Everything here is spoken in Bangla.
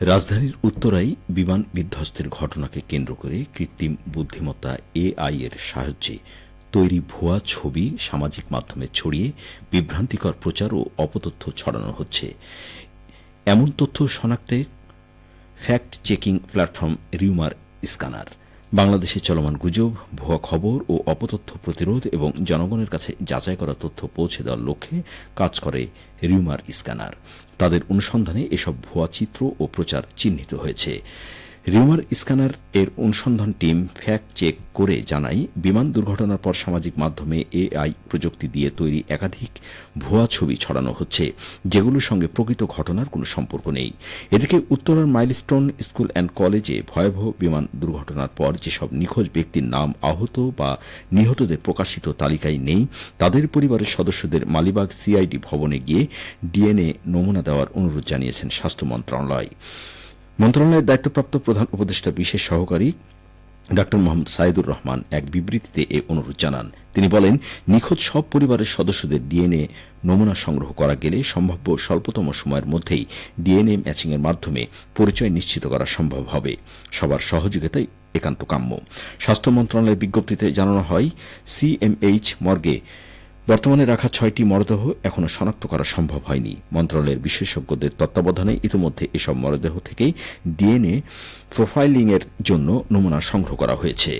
রাজধানীর উত্তরাই বিমান বিধ্বস্তের ঘটনাকে কেন্দ্র করে কৃত্রিম বুদ্ধিমত্তা এআই এর সাহায্যে তৈরি ভুয়া ছবি সামাজিক মাধ্যমে ছড়িয়ে বিভ্রান্তিকর প্রচার ও অপতথ্য ছড়ানো হচ্ছে। এমন তথ্য শনাক্তে fact checking platform rumour scanner বাংলাদেশে চলমান গুজব, ভুয়া খবর ও অপতথ্য প্রতিরোধ এবং জনগণের কাছে যাচাই করা তথ্য পৌঁছে দেওয়ার লক্ষ্যে কাজ করে রিউমার স্ক্যানার। তাদের অনুসন্ধানে এসব ভুয়া চিত্র ও প্রচার চিহ্নিত হয়েছে। রিউমার স্ক্যানার এর অনুসন্ধান টিম ফ্যাক্ট চেক করে জানায়, বিমান দুর্ঘটনার পর সামাজিক মাধ্যমে এআই প্রযুক্তি দিয়ে তৈরি একাধিক ভুয়া ছবি ছড়ানো হচ্ছে, যেগুলোর সঙ্গে প্রকৃত ঘটনার কোনো সম্পর্ক নেই। এদিকে উত্তরার মাইলস্টোন স্কুল অ্যান্ড কলেজে ভয়াবহ বিমান দুর্ঘটনার পর যেসব নিখোঁজ ব্যক্তির নাম আহত বা নিহতদের প্রকাশিত তালিকায় নেই, তাদের পরিবারের সদস্যদের মালিবাগ সিআইডি ভবনে গিয়ে ডিএনএ নমুনা দেওয়ার অনুরোধ জানিয়েছেন স্বাস্থ্য মন্ত্রণালয়। মন্ত্রণালয়ের দায়িত্বপ্রাপ্ত প্রধান উপদেষ্টা বিশেষ সহকারী ড. মোহাম্মদ সাইদুর রহমান এক বিবৃতিতে এ অনুরোধ জানান। তিনি বলেন, নিখোঁজ সব পরিবারের সদস্যদের ডিএনএ নমুনা সংগ্রহ করা গেলে সম্ভাব্য স্বল্পতম সময়ের মধ্যেই ডিএনএ ম্যাচিংয়ের মাধ্যমে পরিচয় নিশ্চিত করা সম্ভব হবে। সবার সহযোগিতাই একান্ত কাম্য। স্বাস্থ্য মন্ত্রণালয়ের বিজ্ঞপ্তিতে জানানো হয় সিএমএইচ মর্গে বর্তমানে রাখা ছয়টি মরদেহ এখনও শনাক্ত করা সম্ভব হয়নি। মন্ত্রণালয়ের বিশেষজ্ঞদের তত্ত্বাবধানে ইতিমধ্যে এসব মরদেহ থেকেই ডিএনএ প্রোফাইলিংয়ের জন্য নমুনা সংগ্রহ করা হয়েছে।